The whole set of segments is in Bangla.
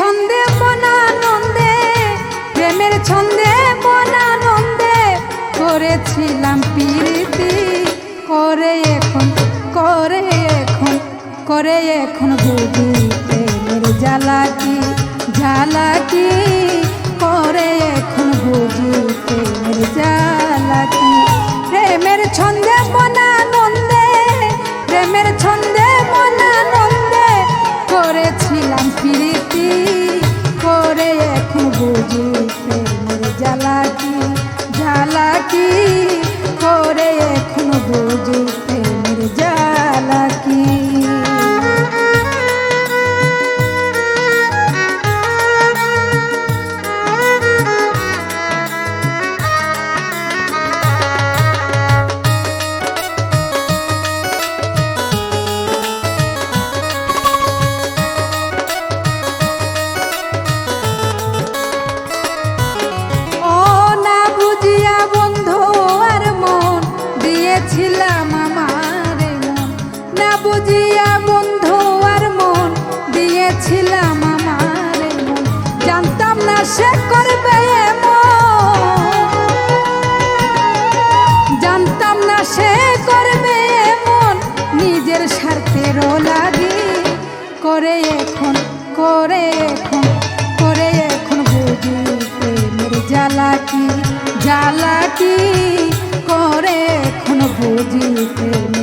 ছন্দে মনানন্দে, প্রেমের ছন্দে মনানন্দে করেছিলাম প্রীতি, করে এখন করে এখন করে এখন বুঝি প্রেমের জ্বালা কি জ্বালা কি করে এখন বুঝি প্রেমের জ্বালা করেছিলাম প্রীতি করে এখন বুঝি প্রেমের জ্বালা কি বুঝিয়া বন্ধু আর মন দিয়েছিলাম আমার মন। জানতাম না সে করবে জানতাম না সে করবে এমন। নিজের স্বার্থেরও লাগি করে এখন করে এখন করে এখন বুঝি প্রেমের জ্বালা কি করে এখন বুঝি প্রেমের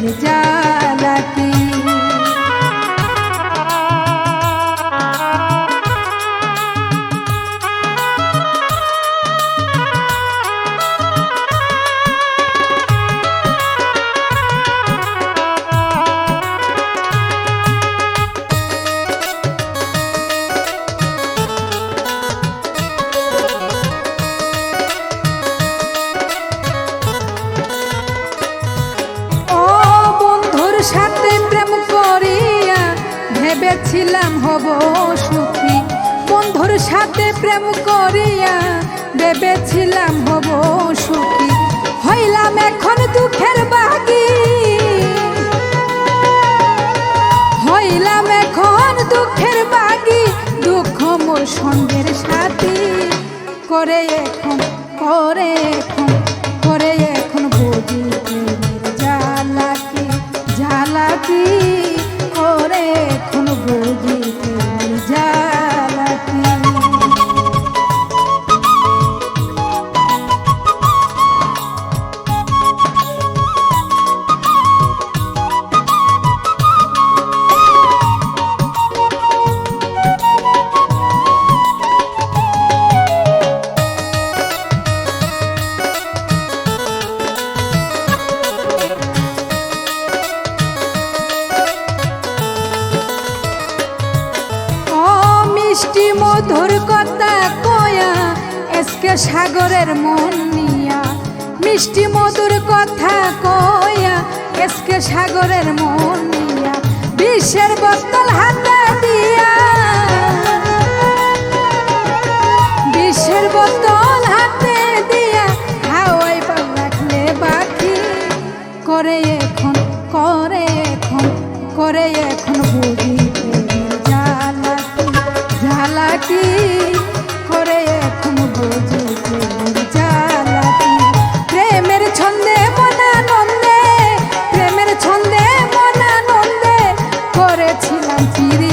করিয়া ভেবেছিলাম হব সুখী। বন্ধুর সাথে প্রেম করিয়া ভেবেছিলাম হব সুখী। হইলাম এখন দুঃখের বাগি। হইলাম এখন দুঃখের বাগি। দুঃখ মোর সঙ্গের সাথী করে এখন করে কি করে এখন বুঝিতে প্রেমের মিষ্টি মধুর কথা কয়া, এসকে সাগরের মন নিয়া। মিষ্টি মধুর কথা কয়া, এসকে সাগরের মন নিয়া। বিশ্বের বোতল হাতে দিয়া। বিশ্বের বোতল হাতে দিয়া হাওয়াই রাখলে বাকি করে এখন করে এখন করে এখন বুঝি জ্বালা কি করে এখন বুঝি প্রেমের জ্বালা কি প্রেমের ছন্দে মনানন্দে প্রেমের ছন্দে মনানন্দে করেছিলাম চিরিতি